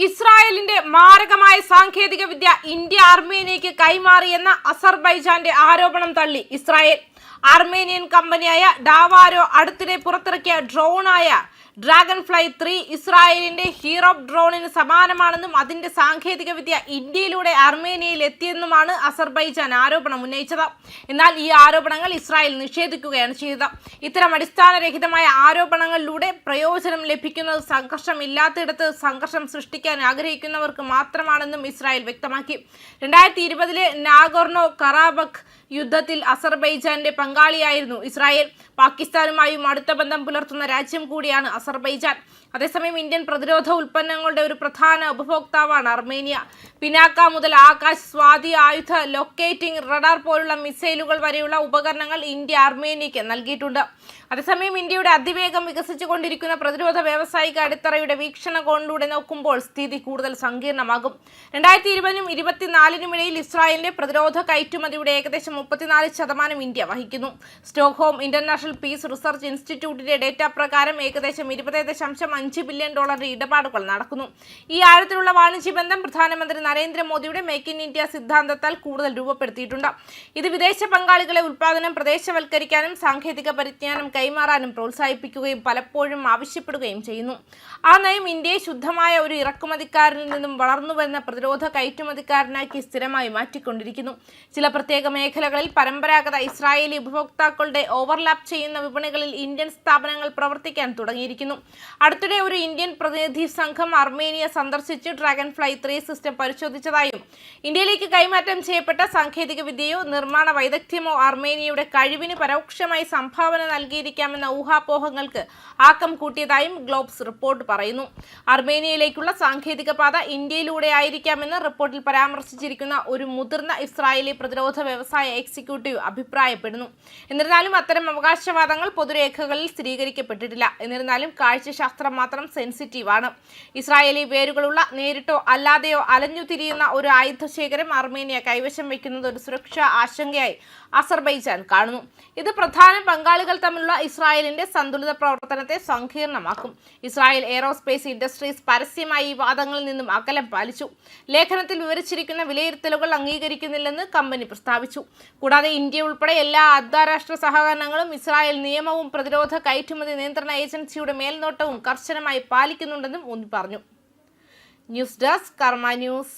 ഇസ്രായേലിന്റെ മാരകമായ സാങ്കേതിക വിദ്യ ഇന്ത്യ അർമേനിയക്ക് കൈമാറിയെന്ന അസർബൈജാന്റെ ആരോപണം തള്ളി ഇസ്രായേൽ. അർമേനിയൻ കമ്പനിയായ ഡാവാരോ അടുത്തിടെ പുറത്തിറക്കിയ ഡ്രോണായ ഡ്രാഗൺ ഫ്ലൈ ത്രീ ഇസ്രായേലിന്റെ ഹീറോ ഡ്രോണിന് സമാനമാണെന്നും അതിന്റെ സാങ്കേതിക വിദ്യ ഇന്ത്യയിലൂടെ അർമേനിയയിൽ എത്തിയെന്നുമാണ് അസർബൈജാൻ ആരോപണം ഉന്നയിച്ചത്. എന്നാൽ ഈ ആരോപണങ്ങൾ ഇസ്രായേൽ നിഷേധിക്കുകയാണ് ചെയ്തത്. ഇത്തരം അടിസ്ഥാനരഹിതമായ ആരോപണങ്ങളിലൂടെ പ്രയോജനം ലഭിക്കുന്നത് സംഘർഷം ഇല്ലാത്തിടത്ത് സംഘർഷം സൃഷ്ടിക്കാൻ ആഗ്രഹിക്കുന്നവർക്ക് മാത്രമാണെന്നും ഇസ്രായേൽ വ്യക്തമാക്കി. രണ്ടായിരത്തി ഇരുപതിലെ നാഗോർണോ കറാബഖ് യുദ്ധത്തിൽ അസർബൈജാന്റെ പങ്കാളിയായിരുന്നു ഇസ്രായേൽ. പാകിസ്ഥാനുമായും അടുത്ത ബന്ധം പുലർത്തുന്ന രാജ്യം കൂടിയാണ് അസർബൈജാൻ. അതേസമയം ഇന്ത്യൻ പ്രതിരോധ ഉൽപ്പന്നങ്ങളുടെ ഒരു പ്രധാന ഉപഭോക്താവാണ് അർമേനിയ. പിനാക്ക മുതൽ ആകാശ് സ്വാതി ആയുധ ലൊക്കേറ്റിംഗ് റഡാർ പോലുള്ള മിസൈലുകൾ വരെയുള്ള ഉപകരണങ്ങൾ ഇന്ത്യ അർമേനിയയ്ക്ക് നൽകിയിട്ടുണ്ട്. അതേസമയം ഇന്ത്യയുടെ അതിവേഗം വികസിച്ചുകൊണ്ടിരിക്കുന്ന പ്രതിരോധ വ്യാവസായിക അടിത്തറയുടെ വീക്ഷണകോണിലൂടെ നോക്കുമ്പോൾ സ്ഥിതി കൂടുതൽ സങ്കീർണമാകും. രണ്ടായിരത്തി ഇരുപതിനും ഇരുപത്തിനാലിനും ഇടയിൽ ഇസ്രായേലിന്റെ പ്രതിരോധ കയറ്റുമതിയുടെ ഏകദേശം മുപ്പത്തിനാല് ശതമാനം ഇന്ത്യ വഹിക്കുന്നു. സ്റ്റോക്ക്ഹോം ഇന്റർനാഷണൽ പീസ് റിസർച്ച് ഇൻസ്റ്റിറ്റ്യൂട്ടിന്റെ ഡേറ്റ പ്രകാരം ഏകദേശം ഇരുപത് ദശാംശം അഞ്ച് ബില്യൺ ഡോളറിന്റെ ഇടപാടുകൾ നടക്കുന്നു. ഈ ആഴത്തിലുള്ള വാണിജ്യ ബന്ധം പ്രധാനമന്ത്രി നരേന്ദ്രമോദിയുടെ മേക്ക് ഇൻ ഇന്ത്യ സിദ്ധാന്തത്താൽ കൂടുതൽ രൂപപ്പെടുത്തിയിട്ടുണ്ട്. ഇത് വിദേശ പങ്കാളികളെ ഉൽപാദനം പ്രദേശവൽക്കരിക്കാനും സാങ്കേതിക പരിജ്ഞാനം കൈമാറാനും പ്രോത്സാഹിപ്പിക്കുകയും പലപ്പോഴും ആവശ്യപ്പെടുകയും ചെയ്യുന്നു. ആ നയം ഇന്ത്യയെ ശുദ്ധമായ ഒരു ഇറക്കുമതിക്കാരിൽ നിന്നും വളർന്നു വരുന്ന പ്രതിരോധ കയറ്റുമതിക്കാരനാക്കി സ്ഥിരമായി മാറ്റിക്കൊണ്ടിരിക്കുന്നു. ചില പ്രത്യേക മേഖലകളിൽ പരമ്പരാഗത ഇസ്രായേലി ഉപഭോക്താക്കളുടെ ഓവർലാപ്പ് ചെയ്യുന്ന വിപണികളിൽ ഇന്ത്യൻ സ്ഥാപനങ്ങൾ പ്രവർത്തിക്കാൻ തുടങ്ങിയിരിക്കുന്നു. അടുത്തിടെ ഒരു ഇന്ത്യൻ പ്രതിനിധി സംഘം അർമേനിയ സന്ദർശിച്ച് ഡ്രാഗൺ ഫ്ലൈ ത്രീ സിസ്റ്റം പരിശോധിച്ചതായും ഇന്ത്യയിലേക്ക് കൈമാറ്റം ചെയ്യപ്പെട്ട സാങ്കേതിക വിദ്യയോ നിർമ്മാണ വൈദഗ്ധ്യമോ അർമേനിയയുടെ കഴിവിന് പരോക്ഷമായി സംഭാവന നൽകിയിരിക്കാമെന്ന ഊഹാപോഹങ്ങൾക്ക് ആക്കം കൂട്ടിയതായും ഗ്ലോബ്സ് റിപ്പോർട്ട് പറയുന്നു. അർമേനിയയിലേക്കുള്ള സാങ്കേതിക പാത ഇന്ത്യയിലൂടെ ആയിരിക്കാമെന്ന് റിപ്പോർട്ടിൽ പരാമർശിച്ചിരിക്കുന്ന ഒരു മുതിർന്ന ഇസ്രായേലി പ്രതിരോധ വ്യവസായ എക്സിക്യൂട്ടീവ് അഭിപ്രായപ്പെടുന്നു. എന്നിരുന്നാലും അത്തരം അവകാശവാദങ്ങൾ പൊതുരേഖകളിൽ സ്ഥിരീകരിക്കപ്പെട്ടിട്ടില്ല. എന്നിരുന്നാലും കാഴ്ചശാസ്ത്രം മാത്രം സെൻസിറ്റീവാണ്. ഇസ്രായേലി വേരുകളുള്ള നേരിട്ടോ അല്ലാതെയോ അലഞ്ഞു തിരിയുന്ന ഒരു ആയുധശേഖരം അർമേനിയ കൈവശം വയ്ക്കുന്നത് ഒരു സുരക്ഷാ ആശങ്കയായി അസർബൈജാൻ കാണുന്നു. ഇത് പ്രധാന പങ്കാളികൾ തമ്മിലുള്ള ഇസ്രായേലിന്റെ സന്തുലിത പ്രവർത്തനത്തെ സങ്കീർണമാക്കും. ഇസ്രായേൽ എയറോസ്പേസ് ഇൻഡസ്ട്രീസ് പരസ്യമായി ഈ വാദങ്ങളിൽ നിന്നും അകലം പാലിച്ചു. ലേഖനത്തിൽ വിവരിച്ചിരിക്കുന്ന വിലയിരുത്തലുകൾ അംഗീകരിക്കുന്നില്ലെന്ന് കമ്പനി പ്രസ്താവിച്ചു. കൂടാതെ ഇന്ത്യ ഉൾപ്പെടെ എല്ലാ അന്താരാഷ്ട്ര സഹകരണങ്ങളും ഇസ്രായേൽ നിയമവും പ്രതിരോധ കയറ്റുമതി നിയന്ത്രണ ഏജൻസിയുടെ മേൽനോട്ടവും കർശനമായി പാലിക്കുന്നുണ്ടെന്നും ഊന്നി പറഞ്ഞു. News desk Karma news.